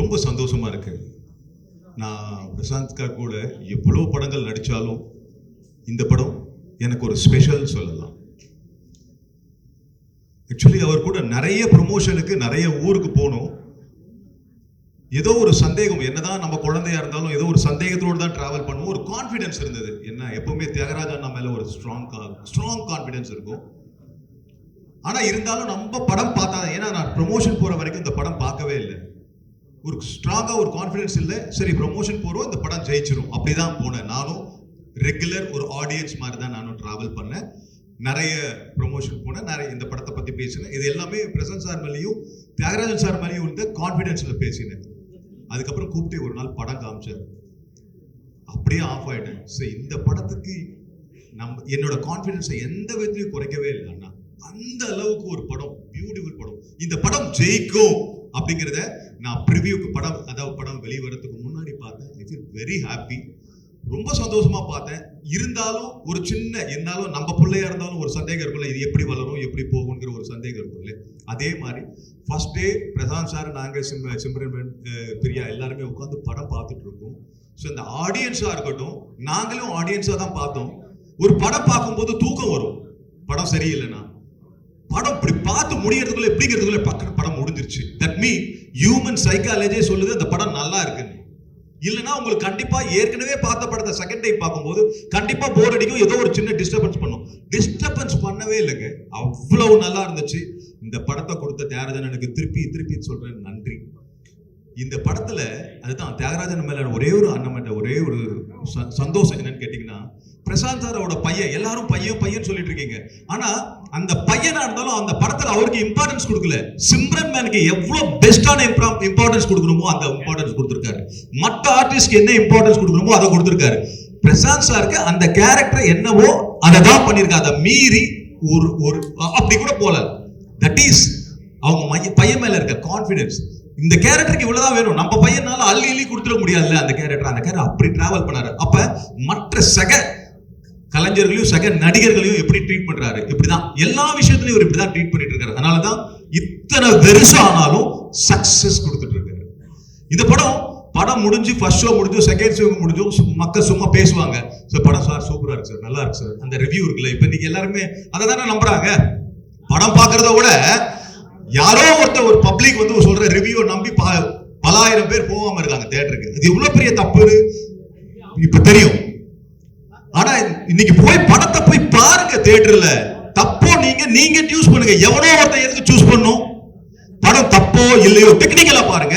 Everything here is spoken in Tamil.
ரொம்ப சந்தோஷமாக இருக்கு. நான் பிரசாந்த்கா கூட எவ்வளோ படங்கள் நடித்தாலும் இந்த படம் எனக்கு ஒரு ஸ்பெஷல் சொல்லலாம். ஆக்சுவலி அவர் கூட நிறைய ப்ரொமோஷனுக்கு நிறைய ஊருக்கு போகணும் ஏதோ ஒரு சந்தேகம் என்னதான் நம்ம குழந்தையா இருந்தாலும் ஏதோ ஒரு சந்தேகத்தோடு தான் டிராவல் பண்ணுவோம். ஒரு கான்ஃபிடன்ஸ் இருந்தது. என்ன எப்பவுமே தியாகராஜா நம்ம மேலே ஒரு ஸ்ட்ராங் ஸ்ட்ராங் கான்ஃபிடன்ஸ் இருக்கும். ஆனால் இருந்தாலும் நம்ம படம் பார்த்தா ஏன்னா நான் ப்ரொமோஷன் போற வரைக்கும் இந்த படம் பார்க்கவே இல்லை ஒரு ஸ்ட்ராங்காக ஒரு கான்ஃபிடென்ஸ் இல்லை சரி ப்ரொமோஷன் போகிறோம் இந்த படம் ஜெயிச்சிரும். அப்படிதான் போனேன். நானும் ரெகுலர் ஒரு ஆடியன்ஸ் மாதிரி தான் நானும் ட்ராவல் பண்ணேன். நிறைய ப்ரொமோஷன் போனேன். நிறைய இந்த படத்தை பற்றி பேசினேன். இது எல்லாமே பிரசன்ட் சார் மேலேயும் தியாகராஜன் சார் மேலேயும் இருந்த கான்ஃபிடென்ஸில் பேசினேன். அதுக்கப்புறம் கூப்பிட்டு ஒரு நாள் படம் காமிச்சார். அப்படியே ஆஃப் ஆகிட்டேன் சரி இந்த படத்துக்கு நம்ம என்னோட கான்ஃபிடென்ஸை எந்த விதத்துலையும் குறைக்கவே இல்லை அண்ணா. அந்த அளவுக்கு ஒரு படம் பியூட்டிஃபுல் படம். இந்த படம் ஜெயிக்கும். அப்படிங்கிறத நான் ப்ரிவியூக்கு படம் அதாவது படம் வெளிவரத்துக்கு முன்னாடி பார்த்தேன். ஐ ஃபீல் வெரி ஹாப்பி ரொம்ப சந்தோஷமா பார்த்தேன். இருந்தாலும் ஒரு சின்ன இருந்தாலும் நம்ம பிள்ளையா இருந்தாலும் ஒரு சந்தேகம் இருக்கும்ல இது எப்படி வளரும் எப்படி போகுங்கிற ஒரு சந்தேகம் இருக்கும்ல அதே மாதிரி ஃபர்ஸ்ட் டே பிரசாந்த் சார் நாங்கள் சிம் சிம்ரன் பிரியா எல்லாருமே உட்காந்து படம் பார்த்துட்டு இருக்கோம். ஸோ இந்த ஆடியன்ஸாக இருக்கட்டும் நாங்களும் ஆடியன்ஸாக தான் பார்த்தோம். ஒரு படம் பார்க்கும்போது தூக்கம் வரும். படம் சரியில்லைன்னா. படம் இப்படி பார்த்து முடியறதுக்குள்ள எப்படிங்கிறதுக்குள்ள பக்கம் படம் முடிஞ்சிருச்சு. தட் மீன் ஹியூமன் சைக்காலஜியே சொல்லுது அந்த படம் நல்லா இருக்குன்னு இல்லைன்னா உங்களுக்கு கண்டிப்பா ஏற்கனவே பார்த்த படத்தை செகண்ட் டைம் பார்க்கும்போது கண்டிப்பா போர் அடிக்கும் ஏதோ ஒரு சின்ன டிஸ்டர்பன்ஸ் பண்ணும். டிஸ்டர்பன்ஸ் பண்ணவே இல்லைங்க. அவ்வளவு நல்லா இருந்துச்சு. இந்த படத்தை கொடுத்த தேரதன் எனக்கு திருப்பி திருப்பி சொல்றேன். நன்றி. இந்த படத்துல அதுதான் தியாகராஜன் மேல ஒரே ஒரு அண்ணன் ஒரே ஒரு சந்தோஷம் என்னன்னு கேட்டீங்கன்னா பிரசாந்த் சாரோட பையன் எல்லாரும் பையன் பையன் சொல்லிட்டு இருக்கீங்க. ஆனா அந்த பையனா இருந்தாலும் அந்த படத்துல அவருக்கு இம்பார்ட்டன்ஸ் கொடுக்கல. சிம்ரன் மேனுக்கு எவ்வளவு பெஸ்டான இம்பார்ட்டன்ஸ் கொடுக்கணுமோ அந்த இம்பார்ட்டன்ஸ் கொடுத்துருக்காரு. மற்ற ஆர்டிஸ்ட்க்கு என்ன இம்பார்ட்டன்ஸ் கொடுக்கணுமோ அதை கொடுத்துருக்காரு. பிரசாந்த் சாருக்கு அந்த கேரக்டர் என்னவோ அதை தான் பண்ணியிருக்காரு. அதை மீறி ஒரு ஒரு அப்படி கூட போல தட் இஸ் அவங்க மைய பையன் மேல இருக்க கான்ஃபிடென்ஸ் இந்த கேரக்டருக்கு இவ்வளவுதான் வேணும். நம்ம பையனால அள்ளி அள்ளி கொடுத்துட முடியாதுல்ல அந்த கேரக்டர். அந்த கேரக்டர் அப்படி டிராவல் பண்ணாரு. அப்ப மற்ற சக கலைஞர்களையும் சக நடிகர்களையும் எப்படி ட்ரீட் பண்றாரு? இப்படிதான். எல்லா விஷயத்திலையும் இவர் இப்படிதான் ட்ரீட் பண்ணிட்டு இருக்காரு. அதனாலதான் இத்தனை பெருசா ஆனாலும் சக்சஸ் கொடுத்துட்டு இருக்காரு. இந்த படம் படம் முடிஞ்சு ஃபர்ஸ்ட் ஷோ முடிஞ்சு செகண்ட் ஷோ முடிஞ்சும் மக்கள் சும்மா பேசுவாங்க. சார் படம் சார் சூப்பரா இருக்கு சார் நல்லா இருக்கு சார். அந்த ரிவ்யூ இருக்குல்ல. இப்ப நீங்க எல்லாருமே அதை தானே நம்புறாங்க. படம் பாக்குறத விட யாரோ ஒருத்தர் ஒரு பப்ளிக் வந்து சொல்ற ரிவ்யூ நம்பி ப- பலாயிரம் பேர் போகாம இருக்காங்க தேட்டருக்கு அது எவ்வளவு பெரிய தப்பு இப்ப தெரியும். ஆனா இன்னைக்கு போய் படத்தை போய் பாருங்க தேட்டர்ல தப்போ நீங்க நீங்க சூஸ் பண்ணுங்க. எவனோ ஒருத்தன் எதுக்கு சூஸ் பண்ணும்? படம் தப்போ இல்லையோ டெக்னிக்கலா பாருங்க.